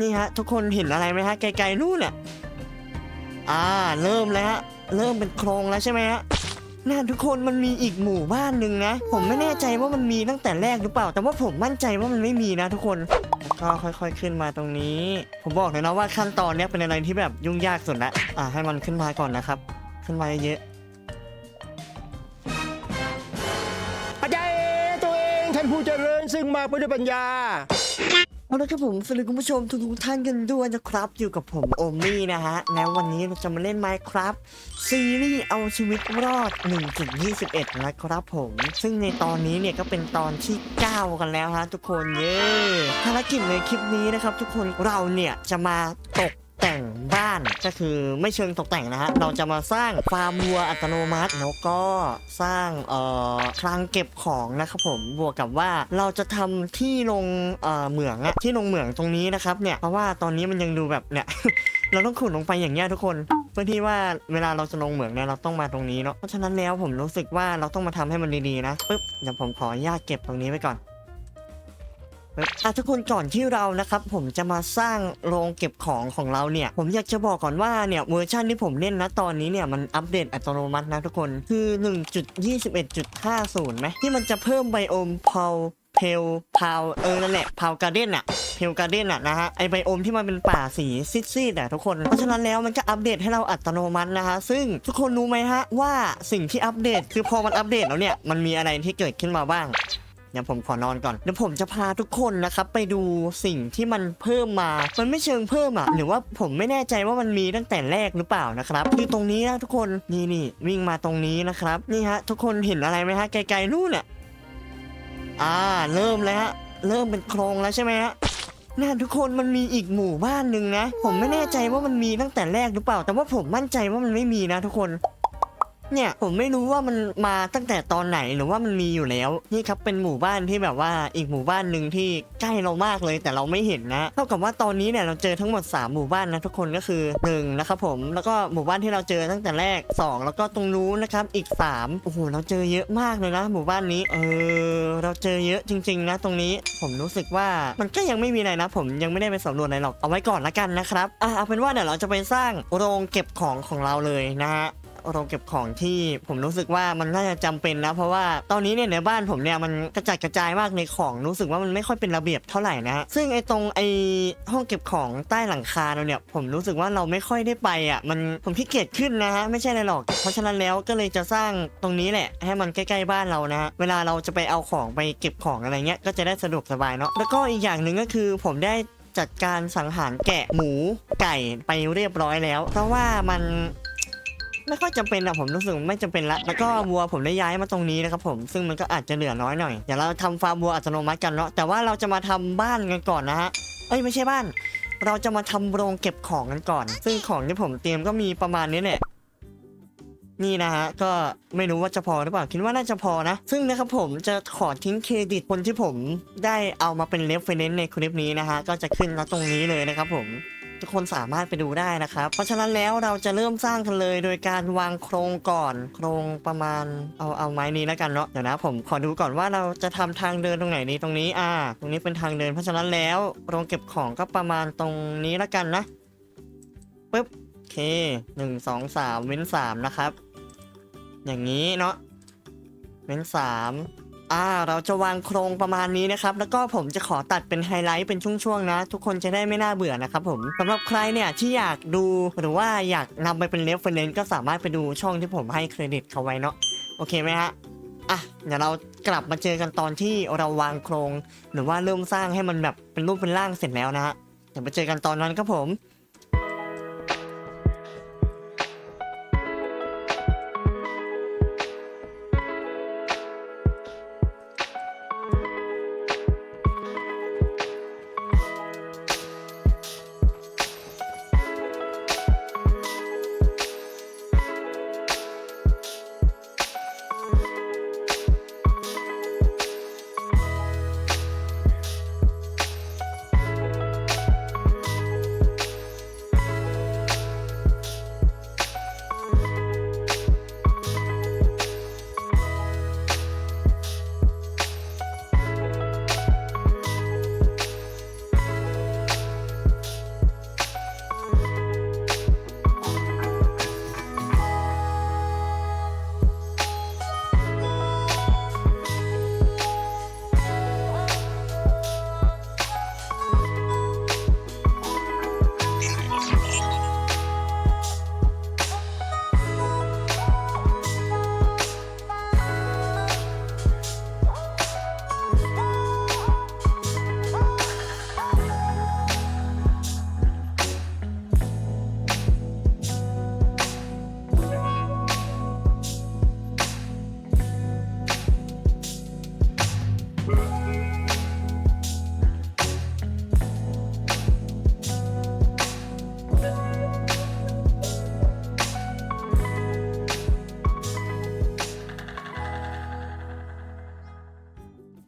นี่ฮะ ทุกคนเห็นอะไรไหมฮะไกลๆนู่นน่ะอ่าเริ่มแล้วฮะเริ่มเป็นโครงแล้วใช่ไหมฮะน่าทุกคนมันมีอีกหมู่บ้านหนึ่งนะ ผมไม่แน่ใจว่ามันมีตั้งแต่แรกหรือเปล่า แต่ว่าผมมั่นใจว่ามันไม่มีนะทุกคนก็ค่อยๆขึ้นมาตรงนี้ ผมบอกเลยนะว่าขั้นตอนนี้เป็นอะไรที่แบบยุ่งยากสุดละอ่าให้มันขึ้นมาก่อนนะครับ ขึ้นมาเยอะอาจารย์ตัวเองท่านผู้เจริญซึ่งมากไปด้วยปัญญา เอาละครับผมสวัสดีคุณผู้ชมทุกทุกท่านกันด้วยนะครับอยู่กับผมโอมี่นะฮะแล้ววันนี้เราจะมาเล่น Minecraft ซีรีส์เอาชีวิตรอด 1.21 นะครับผมซึ่งในตอนนี้เนี่ยก็เป็นตอนที่ 9 กันแล้วฮะทุกคนเย้ภารกิจในคลิปนี้นะครับทุกคนเราเนี่ยจะมาตกานก็คือไม่เชิงตกแต่งนะฮะเราจะมาสร้างฟาร์มวัวอัตโนมัติ แล้วก็สร้างเอ่อคลังเก็บของนะครับผมบวกกับว่าเราจะทำที่ลงเอ่อเหมืองอะที่ลงเหมืองตรงนี้นะครับเนี่ยเพราะว่าตอนนี้มันยังดูแบบเนี่ยเราต้องขุดลงไปอย่างเงี้ยทุกคน เพื่อที่ว่าเวลาเราจะลงเหมืองเนี่ยเราต้องมาตรงนี้เนาะเพราะฉะนั้นแล้วผมรู้สึกว่าเราต้องมาทำให้มันดีๆนะปึ๊บเดี๋ยวผมขออนุญาตเก็บตรงนี้ไว้ก่อน อะทุกคนก่อนที่เรานะครับผมจะมาสร้างโรงเก็บของของเราเนี่ย ผมอยากจะบอกก่อนว่าเนี่ยเวอร์ชันที่ผมเล่นนะตอนนี้เนี่ยมันอัปเดตอัตโนมัตินะทุกคนคือ 1.21.50ไหมที่มันจะเพิ่มไบโอมเพาวเพลพาวเออนั่นแหละพาวการ์เด้นอะเพลการ์เด้นอะนะฮะไอไบโอมที่มันเป็นป่าสีซีดๆอะทุกคน เพราะฉะนั้นแล้วมันก็อัปเดตให้เราอัตโนมัตินะฮะซึ่งทุกคนรู้ไหมฮะว่าสิ่งที่อัปเดตคือพอมันอัปเดตแล้วเนี่ยมันมีอะไรที่เกิดขึ้นมาบ้าง ดี๋ยวผมขอนอนก่อนเดี๋ยวผมจะพาทุกคนนะครับไปดูสิ่งที่มันเพิ่มมา มันไม่เชิงเพิ่มอะหรือว่าผมไม่แน่ใจว่ามันมีตั้งแต่แรกหรือเปล่านะครับคือตรงนี้นะทุกคนนี่นี่วิ่งมาตรงนี้นะครับนี่ฮะทุกคนเห็นอะไรไหมฮะไกลๆนู่นน่ะอ่าเริ่มแล้วฮะเริ่มเป็นโครงแล้วใช่ไหมฮะน่าทุกคนมันมีอีกหมู่บ้านหนึ่งนะ ผมไม่แน่ใจว่ามันมีตั้งแต่แรกหรือเปล่า แต่ว่าผมมั่นใจว่ามันไม่มีนะทุกคน เนี่ยผมไม่รู้ว่ามันมาตั้งแต่ตอนไหนหรือว่ามันมีอยู่แล้วนี่ครับเป็นหมู่บ้านที่แบบว่าอีกหมู่บ้านหนึ่งที่ใกล้เรามากเลยแต่เราไม่เห็นนะเท่ากับว่าตอนนี้เนี่ยเราเจอทั้งหมด 3 หมู่บ้านนะทุกคนก็คือ1นะครับผมแล้วก็หมู่บ้านที่เราเจอตั้งแต่แรก 2 แล้วก็ตรงนู้นนะครับอีก3โอ้โหเราเจอเยอะมากเลยนะ หมู่บ้านนี้เออเราเจอเยอะจริง ๆ นะตรงนี้ผมรู้สึกว่ามันก็ยังไม่มีอะไรนะ ผมยังไม่ได้ไปสำรวจอะไรหรอกเอาไว้ก่อนละกันนะครับอะเอาเป็นว่าเดี๋ยวเราจะไปสร้างโรงเก็บของของเราเลยนะฮะ โรงเก็บของที่ผมรู้สึกว่ามันน่าจะจำเป็นนะ เพราะว่าตอนนี้เนี่ยในบ้านผมเนี่ยมันกระจัดกระจายมากในของรู้สึกว่ามันไม่ค่อยเป็นระเบียบเท่าไหร่นะซึ่งไอ้ตรงไอ้ห้องเก็บของใต้หลังคาเราเนี่ย ผมรู้สึกว่าเราไม่ค่อยได้ไปอะมันผมขี้เกียจขึ้นนะฮะไม่ใช่อะไรหรอก เพราะฉะนั้นแล้วก็เลยจะสร้างตรงนี้แหละให้มันใกล้ๆบ้านเรานะฮะเวลาเราจะไปเอาของไปเก็บของอะไรเงี้ยก็จะได้สะดวกสบายเนาะแล้วก็อีกอย่างหนึ่งก็คือผมได้จัดการสังหารแกะหมูไก่ไปเรียบร้อยแล้ว เพราะว่ามัน ไม่ค่อยจำเป็นอะผมรู้สึกไม่จำเป็นละแล้วก็วัวผมได้ย้ายมาตรงนี้นะครับผมซึ่งมันก็อาจจะเหลือน้อยหน่อยเดี๋ยวเราทำฟาร์มวัวอัตโนมัติกันเนาะแต่ว่าเราจะมาทำบ้านกันก่อนนะฮะเอ้ยไม่ใช่บ้าน เราจะมาทำโรงเก็บของกันก่อน ซึ่งของที่ผมเตรียมก็มีประมาณนี้แหละ นี่นะฮะ ก็ไม่รู้ว่าจะพอหรือเปล่า คิดว่าน่าจะพอนะ ซึ่งนะครับผมจะขอทิ้งเครดิตคนที่ผมได้เอามาเป็นเรฟเฟนซ์ในคลิปนี้นะฮะ ก็จะขึ้นณตรงนี้เลยนะครับผม ทุกคนสามารถไปดูได้นะครับ เพราะฉะนั้นแล้วเราจะเริ่มสร้างกันเลย โดยการวางโครงก่อน โครงประมาณเอาเอาไม้นี้แล้วกันเนาะเดี๋ยวนะ ผมขอดูก่อนว่าเราจะทำทางเดินตรงไหนดีตรงนี้อ่า ตรงนี้เป็นทางเดิน เพราะฉะนั้นแล้วโรงเก็บของก็ประมาณตรงนี้แล้วกันนะปึ๊บโอเคหนึ่งสองสามเว้นสามนะครับ อย่างนี้เนาะเว้นสาม อ่าเราจะวางโครงประมาณนี้นะครับ แล้วก็ผมจะขอตัดเป็นไฮไลท์เป็นช่วงๆนะ ทุกคนจะได้ไม่น่าเบื่อนะครับผมสำหรับใครเนี่ยที่อยากดูหรือว่าอยากนำไปเป็นเรฟเฟรนซ์ก็สามารถไปดูช่องที่ผมให้เครดิตเขาไว้เนาะโอเคไหมฮะอะเดี๋ยวเรากลับมาเจอกันตอนที่เราวางโครง หรือว่าเริ่มสร้างให้มันแบบเป็นรูปเป็นร่างเสร็จแล้วนะฮะเดี๋ยวไปเจอกันตอนนั้นครับผม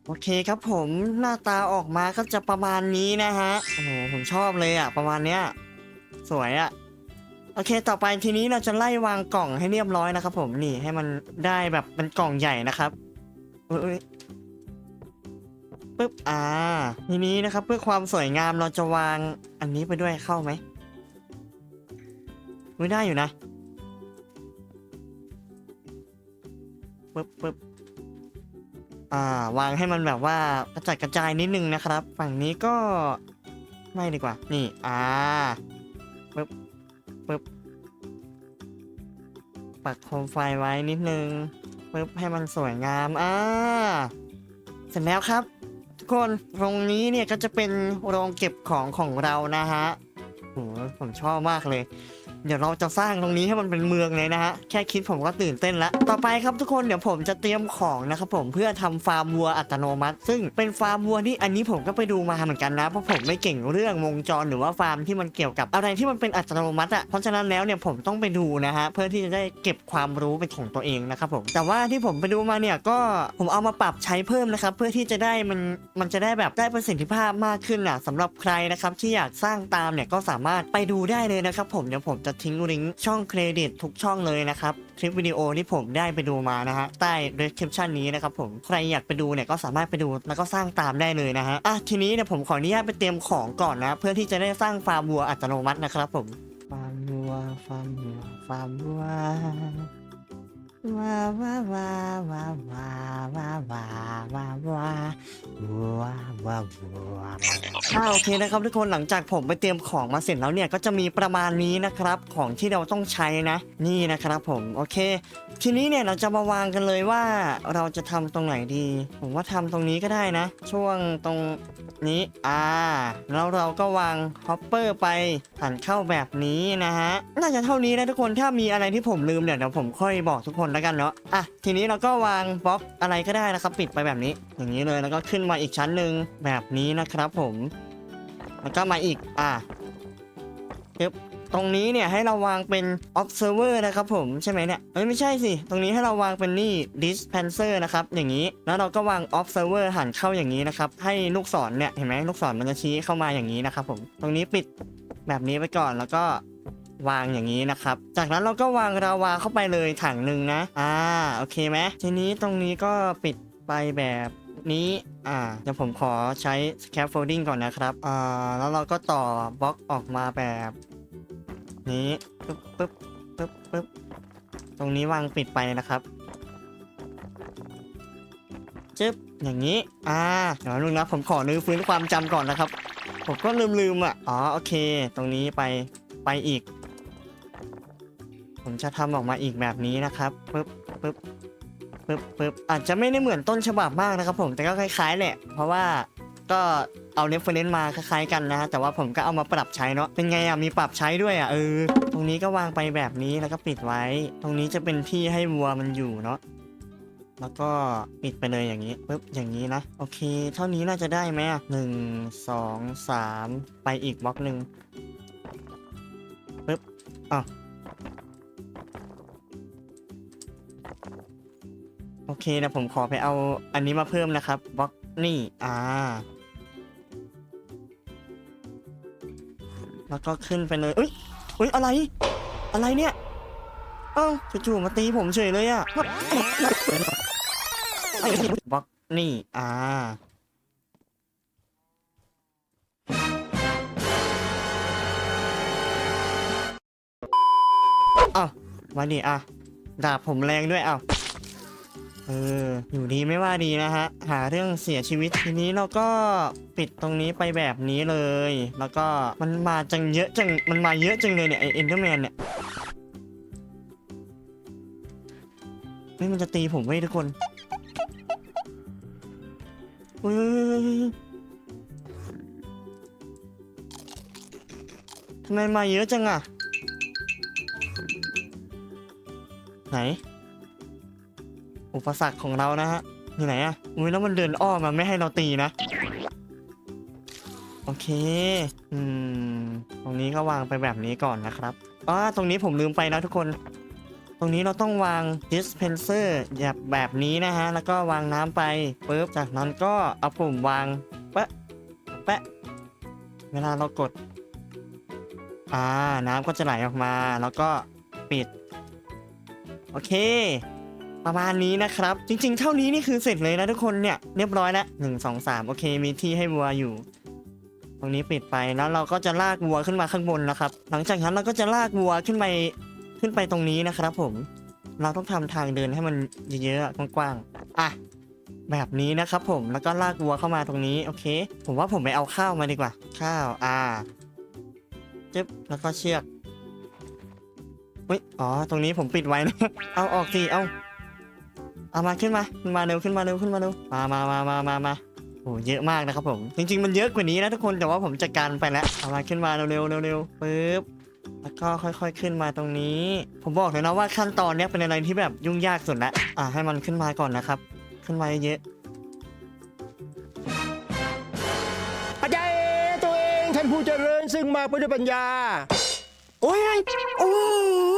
โอเครับผมหน้าตาออกมาก็จะประมาณนี้นะฮะโอ้โหผมชอบเลยอะประมาณเนี้ยสวยอะโอเค ต่อไปทีนี้เราจะไล่วางกล่องให้เรียบร้อยนะครับ ผมนี่ให้มันได้แบบเป็นกล่องใหญ่นะครับเอ้ยปึ๊บอ่า ทีนี้นะครับ เพื่อความสวยงามเราจะวางอันนี้ไปด้วยเข้าไหมไม่ได้อยู่นะปึ๊บปึ๊บ อ่าวางให้มันแบบว่ากระจัดกระจายนิดนึงนะครับ ฝั่งนี้ก็ไม่ดีกว่า นี่ อ่าปึ๊บปึ๊บปักโคมไฟไว้นิดนึงปึ๊บให้มันสวยงามอ่าเสร็จแล้วครับ ทุกคนตรงนี้เนี่ยก็จะเป็นโรงเก็บของของเรานะฮะโหผมชอบมากเลย เดี๋ยวเราจะสร้างตรงนี้ให้มันเป็นเมืองเลยนะฮะ แค่คิดผมก็ตื่นเต้นแล้วต่อไปครับทุกคนเดี๋ยวผมจะเตรียมของนะครับผมเพื่อทำฟาร์มวัวอัตโนมัติ ซึ่งเป็นฟาร์มวัวที่อันนี้ผมก็ไปดูมาเหมือนกันนะ เพราะผมไม่เก่งเรื่องวงจรหรือว่าฟาร์มที่มันเกี่ยวกับอะไรที่มันเป็นอัตโนมัติอะ เพราะฉะนั้นแล้วเนี่ยผมต้องไปดูนะฮะเพื่อที่จะได้เก็บความรู้เป็นของตัวเองนะครับผม แต่ว่าที่ผมไปดูมาเนี่ยก็ผมเอามาปรับใช้เพิ่มนะครับเพื่อที่จะได้มันมันจะได้แบบได้ประสิทธิภาพมากขึ้นอะสำหรับใครนะครับที่อยากสร้างตามเนี่ยก็สามารถไปดูได้เลยนะครับผมเดี๋ยวผมจะทิ้งลิงก์ช่องเครดิตทุกช่องเลยนะครับ คลิปวิดีโอที่ผมได้ไปดูมานะฮะใต้ description นี้นะครับผมใครอยากไปดูเนี่ยก็สามารถไปดูแล้วก็สร้างตามได้เลยนะฮะอะทีนี้เนี่ยผมขออนุญาตไปเตรียมของก่อนนะ เพื่อที่จะได้สร้างฟาร์มวัวอัตโนมัตินะครับผมฟาร์มวัวฟาร์มวัวฟาร์มวัว ว้าว้าว้าว้าว้าว้าว้าว้าว้าวัวว้าวัวอ่าโอเคนะครับทุกคนหลังจากผมไปเตรียมของมาเสร็จแล้วเนี่ยก็จะมีประมาณนี้นะครับของที่เราต้องใช้นะนี่นะครับผมโอเค ทีนี้เนี่ยเราจะมาวางกันเลยว่าเราจะทำตรงไหนดี ผมว่าทำตรงนี้ก็ได้นะ ช่วงตรงนี้อ่าแล้วเราก็วางฮอปเปอร์ไปหันเข้าแบบนี้นะฮะน่าจะเท่านี้นะทุกคนถ้ามีอะไรที่ผมลืมเนี่ยเดี๋ยวผมค่อยบอกทุกคนแล้วกันเนาะอะทีนี้เราก็วางบล็อกอะไรก็ได้นะครับ ปิดไปแบบนี้ อย่างนี้เลยแล้วก็ขึ้นมาอีกชั้นหนึ่งแบบนี้นะครับผม แล้วก็มาอีกอะปึ๊บตรงนี้เนี่ยให้เราวางเป็น observer นะครับผมใช่ไหมเนี่ยเอ้ยไม่ใช่สิ ตรงนี้ให้เราวางเป็นนี่ dispenser นะครับอย่างนี้ แล้วเราก็วาง observer หันเข้าอย่างนี้นะครับให้ลูกศรเนี่ยเห็นไหมลูกศรมันจะชี้เข้ามาอย่างนี้นะครับผมตรงนี้ปิดแบบนี้ไปก่อนแล้วก็ วางอย่างนี้นะครับ จากนั้นเราก็วางราวาเข้าไปเลยถังหนึ่งนะ อ่า โอเคไหมทีนี้ตรงนี้ก็ปิดไปแบบนี้ อ่า เดี๋ยวผมขอใช้ scaffolding ก่อนนะครับ อ่า แล้วเราก็ต่อบล็อกออกมาแบบ นี้ปึ๊บปึ๊บปึ๊บปึ๊บตรงนี้วางปิดไปนะครับจึ๊บอย่างนี้ อ่า เดี๋ยวนึงนะ ผมขอนึกฟื้นความจำก่อนนะครับ ผมก็ลืมลืมๆอะ อ๋อ โอเค ตรงนี้ไป ไปอีก ผมจะทำออกมาอีกแบบนี้นะครับปึ๊บปึ๊บปึ๊บปึ๊บอาจจะไม่ได้เหมือนต้นฉบับมากนะครับ ผมแต่ก็คล้ายๆแหละ เพราะว่าก็เอาเรฟเฟรนซ์มาคล้ายๆกันนะฮะแต่ว่าผมก็เอามาปรับใช้เนาะเป็นไงอะมีปรับใช้ด้วยอะเออ ตรงนี้ก็วางไปแบบนี้แล้วก็ปิดไว้ ตรงนี้จะเป็นที่ให้วัวมันอยู่เนาะแล้วก็ปิดไปเลยอย่างนี้ปึ๊บอย่างนี้นะโอเค เท่านี้น่าจะได้ไหมอะหนึ่งสองสามไปอีกบล็อกหนึ่งปึ๊บอ้าว โอเคนะผมขอไปเอาอันนี้มาเพิ่มนะครับบล็อกนี่อ่า แล้วก็ขึ้นไปเลยเอ้ยเอ้ยอะไรอะไรเนี่ยเอ้าจู่ๆมาตีผมเฉยเลยอะบล็อกนี่อ่าเอ้ามาดิอะดาบผมแรงด้วยอ้าว เออ อยู่ดีไม่ว่าดีนะฮะ หาเรื่องเสียชีวิตทีนี้เราก็ปิดตรงนี้ไปแบบนี้เลย แล้วก็มันมาจังเยอะจัง มันมาเยอะจังเลยเนี่ยไอเอ็นเดอร์แมนเนี่ยไม่มันจะตีผมไว้ยทุกคนอุ้ยทำไมมาเยอะจังอะไหน อุปสรรคของเรานะฮะอยู่ไหนอะอุ้ยแล้วมันเดินอ้อมมาไม่ให้เราตีนะ โอเค อืม ตรงนี้ก็วางไปแบบนี้ก่อนนะครับอ๋อตรงนี้ผมลืมไปนะทุกคน ตรงนี้เราต้องวาง dispenser แบบแบบนี้นะฮะ แล้วก็วางน้ำไปปุ๊บจากนั้นก็เอาปุ่มวางแปะแปะเวลาเรากด อ่า น้ำก็จะไหลออกมา แล้วก็ปิด โอเค ประมาณนี้นะครับ จริงๆ เท่านี้นี่คือเสร็จเลยนะทุกคนเนี่ยเรียบร้อยแล้วหนึ่งสองสามโอเค มีที่ให้วัวอยู่ ตรงนี้ปิดไปแล้วเราก็จะลากวัวขึ้นมาข้างบนนะครับ หลังจากนั้นเราก็จะลากวัวขึ้นไปขึ้นไปตรงนี้นะครับ ผม เราต้องทำทางเดินให้มันเยอะๆกว้างๆอะแบบนี้นะครับ ผมแล้วก็ลากวัวเข้ามาตรงนี้โอเค ผมว่าผมไปเอาข้าวมาดีกว่า ข้าวอ่าจึ๊บแล้วก็เชือกเฮ้ยอ๋อตรงนี้ผมปิดไว้นะเอาออกสิเอา เอามาขึ้นมาขึ้นมาเร็วขึ้นมาเร็วขึ้นมาเร็วมามามามามามาโอ้เยอะมากนะครับผม จริง ๆ มันเยอะกว่านี้นะทุกคนแต่ว่าผมจัดการไปแล้วเอามาขึ้นมาเร็วๆเร็วๆปึ๊บแล้วก็ค่อย ๆขึ้นมาตรงนี้ ผมบอกเลยนะว่าขั้นตอนเนี้ยเป็นอะไรที่แบบยุ่งยากสุดละอะให้มันขึ้นมาก่อนนะครับ ขึ้นมาเยอะอาจารย์ตัวเองท่านผู้เจริญซึ่งมาเพื่อด้วยปัญญา โอ้ยโอ้อ้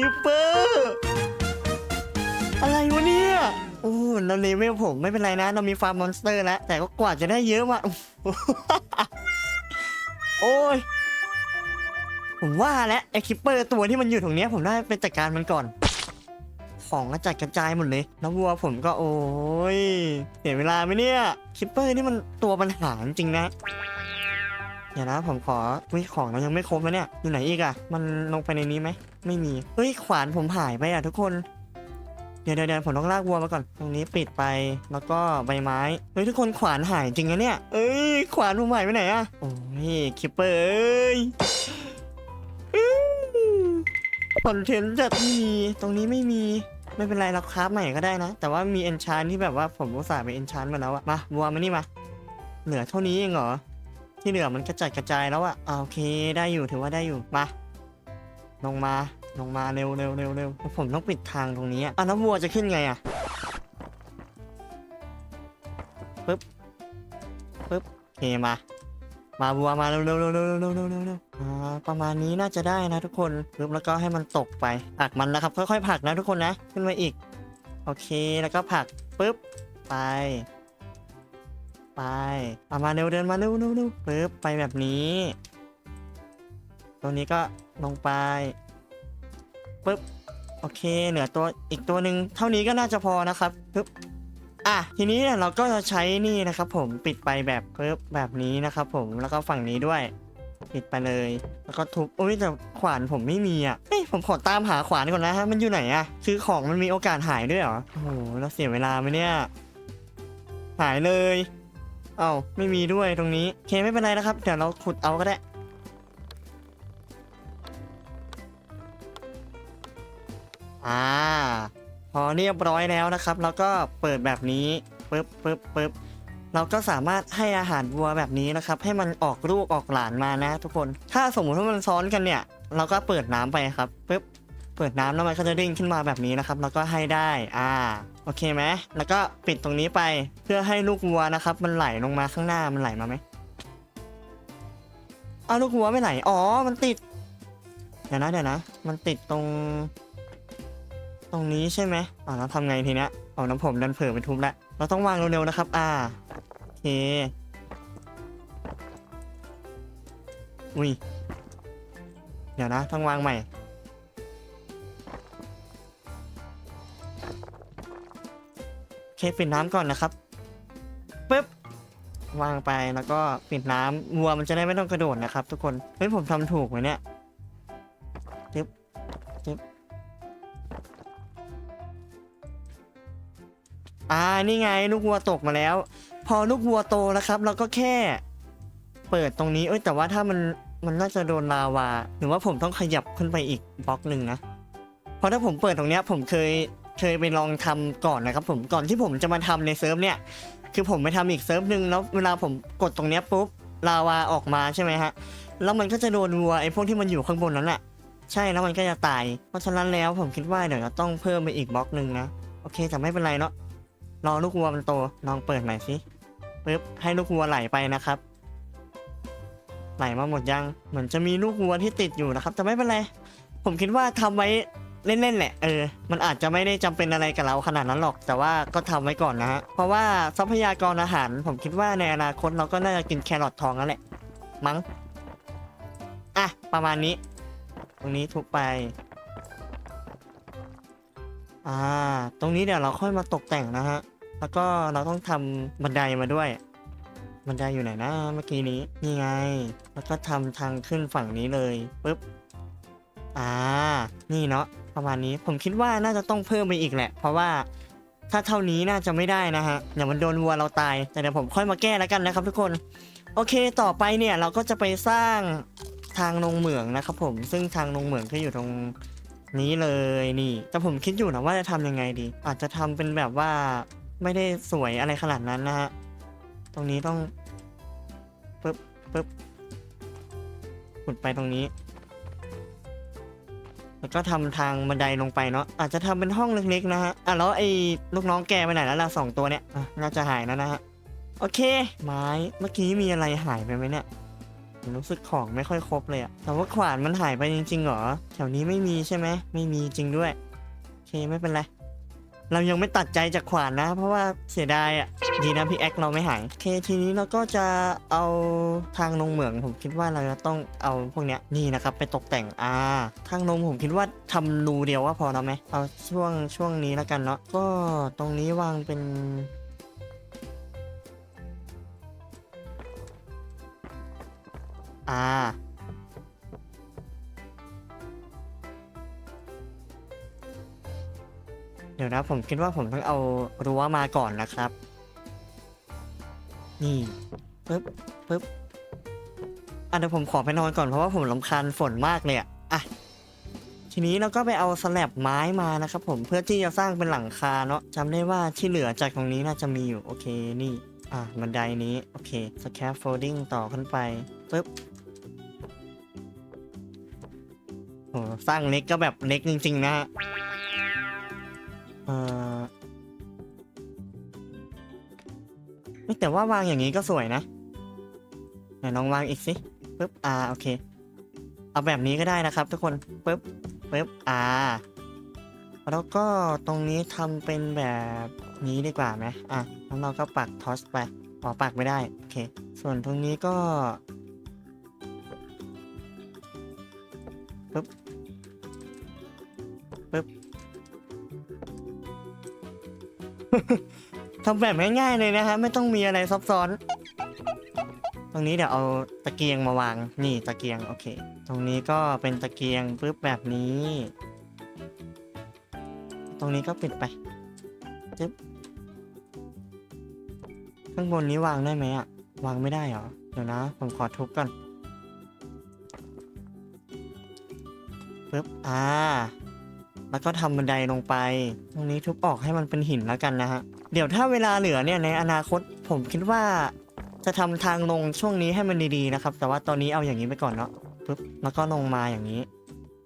คิปเปอร์อะไรวะเนี่ย โอ้เราเลเวลผมไม่เป็นไรนะ เรามีฟาร์มมอนสเตอร์แล้ว แต่ก็กว่าจะได้เยอะว่ะ โอ้ย ผมว่าแล้วไอคิปเปอร์ตัวที่มันอยู่ตรงเนี้ยผมได้ไปจัดการมันก่อน ของกระจัดกระจายหมดเลย แล้ววัวผมก็โอ้ยเสียเวลาไหมเนี่ย คิปเปอร์นี่มันตัวปัญหาจริงนะ เดี๋ยวนะผมขอวิของเรายังไม่ครบนะเนี่ยอยู่ไหนอีกอะมันลงไปในนี้ไหมไม่มีเฮ้ยขวานผมหายไปอะทุกคนเดี๋ยวเดี๋ยวผมต้องลากวัวมาก่อน ตรงนี้ปิดไป แล้วก็ใบไม้ เฮ้ยทุกคนขวานหายจริงนะเนี่ย เอ้ยขวานผมหายไปไหนอะโอ้ยคิปเปอร์เอ้ยคอนเทนต์จัดไม่มี ตรงนี้ไม่มี ไม่เป็นไรเราคราฟใหม่ก็ได้นะ แต่ว่ามีเอนชานที่แบบว่าผมอุตส่าห์ไปเอนชานมาแล้วอะมาวัวมานี่มา เหลือเท่านี้เองเหรอ ที่เหลือมันกระจัดกระจายแล้วอะอ่าโอเคได้อยู่ถือว่าได้อยู่มาลงมาลงมาเร็วเร็วเร็วเร็วผมต้องปิดทางตรงนี้อะอะแล้ววัวจะขึ้นไงอะปึ๊บปึ๊บโอเคมา มาวัวมาเร็วเร็วเร็วเร็วเร็วเร็วเร็วเร็วอ่าประมาณนี้น่าจะได้นะทุกคนปึ๊บแล้วก็ให้มันตกไปผลักมันนะครับค่อยๆผลักนะทุกคนนะ ขึ้นมาอีก โอเคแล้วก็ผลักปึ๊บไป ไปเอามาเร็วเดินมาเร็วเร็วเร็วปึ๊บไปแบบนี้ ตรงนี้ก็ลงไปปึ๊บโอเค เหลือตัวอีกตัวหนึ่งเท่านี้ก็น่าจะพอนะครับปึ๊บอะทีนี้เนี่ยเราก็จะใช้นี่นะครับผมปิดไปแบบปึ๊บแบบนี้นะครับผมแล้วก็ฝั่งนี้ด้วย ปิดไปเลย แล้วก็ทุบอุ้ยแต่ขวานผมไม่มีอะเฮ้ยผมขอตามหาขวานก่อนนะฮะมันอยู่ไหนอะคือของมันมีโอกาสหายด้วยเหรอโอ้โหเราเสียเวลาไหมเนี่ย หายเลย เอ้าไม่มีด้วยตรงนี้โอเคไม่เป็นไรนะครับ เดี๋ยวเราขุดเอาก็ได้อ่าพอเรียบร้อยแล้วนะครับ แล้วก็เปิดแบบนี้ปึ๊บปึ๊บปึ๊บเราก็สามารถให้อาหารวัวแบบนี้นะครับ ให้มันออกลูกออกหลานมานะ ทุกคน ถ้าสมมุติว่ามันซ้อนกันเนี่ย เราก็เปิดน้ำไปครับปึ๊บเปิดน้ำแล้วมันก็จะเด้งขึ้นมาแบบนี้นะครับ แล้วก็ให้ได้ อ่า โอเคไหมแล้วก็ปิดตรงนี้ไปเพื่อให้ลูกวัวนะครับ มันไหลลงมาข้างหน้ามันไหลมาไหมอ้าวลูกวัวไม่ไหลอ๋อ มันติด เดี๋ยวนะเดี๋ยวนะ มันติดตรง ตรงนี้ใช่ไหมอ่าแล้วทำไงทีเนี้ยอ๋อน้ำผมดันเผลอไปทุบล้วเราต้องวางเร็วๆนะครับ อ่าโอเคอุ้ยเดี๋ยวนะต้องวางใหม่ โอเคปิดน้ำก่อนนะครับปึ๊บวางไปแล้วก็ปิดน้ำวัวมันจะได้ไม่ต้องกระโดดนะครับ ทุกคนเฮ้ยผมทำถูกไหมเนี่ยจึ๊บจึ๊บอ่านี่ไงลูกวัวตกมาแล้ว พอลูกวัวโตแล้วครับ เราก็แค่ เปิดตรงนี้เอ้ยแต่ว่าถ้ามันมันน่าจะโดนลาวา หรือว่าผมต้องขยับขึ้นไปอีกบล็อกหนึ่งนะ เพราะถ้าผมเปิดตรงเนี้ยผมเคย เคยไปลองทำก่อนนะครับผมก่อนที่ผมจะมาทำในเซิร์ฟเนี่ยคือผมไปทำอีกเซิร์ฟหนึ่งแล้วเวลาผมกดตรงเนี้ยปุ๊บลาวาออกมาใช่ไหมฮะแล้วมันก็จะโดนวัวไอ้พวกที่มันอยู่ข้างบนนั้นแหละใช่แล้วมันก็จะตาย เพราะฉะนั้นแล้วผมคิดว่าเดี๋ยวจะต้องเพิ่มไปอีกบล็อกหนึ่งนะโอเคแต่ไม่เป็นไรเนาะรอลูกวัวมันโตลองเปิดหน่อยสิปึ๊บให้ลูกวัวไหลไปนะครับไหลมาหมดยังเหมือนจะมีลูกวัวที่ติดอยู่นะครับ แต่ไม่เป็นไร ผมคิดว่าทำไว้ เล่นๆแหละเออมันอาจจะไม่ได้จำเป็นอะไรกับเราขนาดนั้นหรอก แต่ว่าก็ทำไว้ก่อนนะฮะเพราะว่าทรัพยากรอาหาร ผมคิดว่าในอนาคตเราก็น่าจะกินแครอททองแล้วแหละ มั้งอะประมาณนี้ ตรงนี้ทุบไป อ่า ตรงนี้เดี๋ยวเราค่อยมาตกแต่งนะฮะแล้วก็เราต้องทำบันไดมาด้วย บันไดอยู่ไหนนะเมื่อกี้นี้นี่ไง แล้วก็ทำทางขึ้นฝั่งนี้เลยปุ๊บอ่า นี่เนาะ ประมาณนี้ผมคิดว่าน่าจะต้องเพิ่มไปอีกแหละ เพราะว่าถ้าเท่านี้น่าจะไม่ได้นะฮะเดี๋ยวมันโดนวัวเราตาย แต่เดี๋ยวผมค่อยมาแก้แล้วกันนะครับ ทุกคน โอเคต่อไปเนี่ยเราก็จะไปสร้างทางลงเหมืองนะครับผมซึ่งทางลงเหมืองก็อยู่ตรงนี้เลยนี่ แต่ผมคิดอยู่นะว่าจะทำยังไงดี อาจจะทำเป็นแบบว่าไม่ได้สวยอะไรขนาดนั้นนะฮะตรงนี้ต้องปึ๊บปึ๊บขุดไปตรงนี้ แล้วก็ทำทางบันไดลงไปเนาะอาจจะทำเป็นห้องเล็กๆนะฮะอะแล้วไอ้ลูกน้องแกไปไหนแล้วล่ะสองตัวเนี่ยน่าจะหายแล้วนะฮะโอเค ไม้เมื่อกี้มีอะไรหายไปไหมเนี่ยรู้สึกของไม่ค่อยครบเลยอะแต่ว่าขวานมันหายไปจริงๆเหรอแถวนี้ไม่มีใช่ไหมไม่มีจริงด้วยโอเคไม่เป็นไร เรายังไม่ตัดใจจากขวานนะ เพราะว่าเสียดายอะดีนะพี่แอคเราไม่หายโอเคทีนี้เราก็จะเอาทางลงเหมือง ผมคิดว่าเราจะต้องเอาพวกเนี้ยนี่นะครับไปตกแต่งอ่าทางลงผมคิดว่าทำรูเดียวว่าพอแล้วไหมเอาช่วงช่วงนี้แล้วกันเนาะก็ตรงนี้วางเป็นอ่า เดี๋ยวนะผมคิดว่าผมต้องเอารั้วมาก่อนนะครับ นี่ปึ๊บปึ๊บอะเดี๋ยวผมขอไปนอนก่อนเพราะว่าผมรำคาญฝนมากเลยอะอะทีนี้เราก็ไปเอาสแลบไม้มานะครับ ผมเพื่อที่จะสร้างเป็นหลังคาเนาะจำได้ว่าที่เหลือจากตรงนี้น่าจะมีอยู่โอเคนี่อะบันไดนี้โอเคสแคฟโฟลดิ้งต่อขึ้นไปปึ๊บโอ้สร้างเล็กก็แบบเล็กจริงๆนะฮะ ออเฮ้ยแต่ว่าวางอย่างนี้ก็สวยนะไหนลองวางอีกสิปึ๊บอ่าโอเค เอาแบบนี้ก็ได้นะครับ ทุกคนปึ๊บปึ๊บอ่าแล้วก็ตรงนี้ทำเป็นแบบนี้ดีกว่าไหมอะแล้วเราก็ปักทอสไปอ๋อปักไม่ได้โอเค ส่วนตรงนี้ก็ปึ๊บ ทำแบบง่ายๆเลยนะฮะไม่ต้องมีอะไรซับซ้อน ตรงนี้เดี๋ยวเอาตะเกียงมาวาง นี่ตะเกียงโอเค ตรงนี้ก็เป็นตะเกียงปึ๊บแบบนี้ ตรงนี้ก็ปิดไปจึ๊บข้างบนนี้วางได้ไหมอะวางไม่ได้เหรอ เดี๋ยวนะ ผมขอทุบก่อนปึ๊บอ่า แล้วก็ทำบันไดลงไป ตรงนี้ทุบออกให้มันเป็นหินแล้วกันนะฮะ เดี๋ยวถ้าเวลาเหลือเนี่ยในอนาคตผมคิดว่า จะทำทางลงช่วงนี้ให้มันดีๆนะครับ แต่ว่าตอนนี้เอาอย่างนี้ไปก่อนเนาะปุ๊บแล้วก็ลงมาอย่างนี้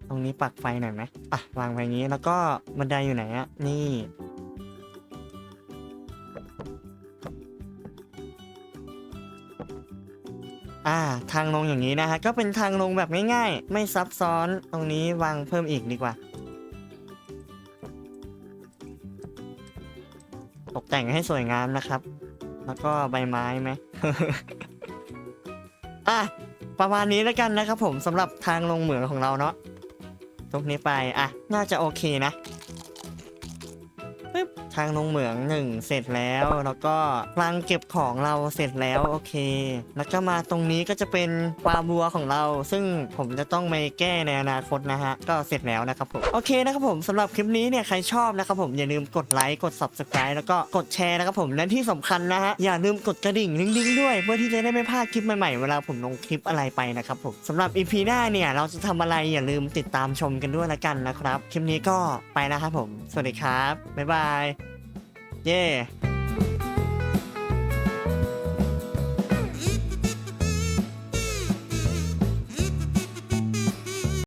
ตรงนี้ปักไฟหน่อยไหมอะวางไปอย่างนี้แล้วก็บันไดอยู่ไหนอะนี่อ่าทางลงอย่างนี้นะฮะก็เป็นทางลงแบบง่ายๆ ไม่ซับซ้อนตรงนี้วางเพิ่มอีกดีกว่า แต่งให้สวยงามนะครับ แล้วก็ใบไม้ไหมอะประมาณนี้แล้วกันนะครับผมสำหรับทางลงเหมืองของเราเนาะตรงนี้ไปอะ น่าจะโอเคนะ ทางลงเหมืองหนึ่งเสร็จแล้ว แล้วก็รังเก็บของเราเสร็จแล้วโอเค แล้วก็มาตรงนี้ก็จะเป็นฟาร์มวัวของเรา ซึ่งผมจะต้องไปแก้ในอนาคตนะฮะ ก็เสร็จแล้วนะครับผม โอเคนะครับผมสำหรับคลิปนี้เนี่ยใครชอบนะครับผมอย่าลืมกดไลค์กด subscribe แล้วก็กดแชร์นะครับผมและที่สำคัญนะฮะอย่าลืมกดกระดิ่งดิ้งๆด้วย เพื่อที่จะได้ไม่พลาดคลิปใหม่ๆเวลาผมลงคลิปอะไรไปนะครับผมสำหรับ EP หน้าเนี่ยเราจะทำอะไรอย่าลืมติดตามชมกันด้วยละกันนะครับคลิปนี้ก็ไปแล้วครับผม สวัสดีครับบ๊ายบาย Yeah.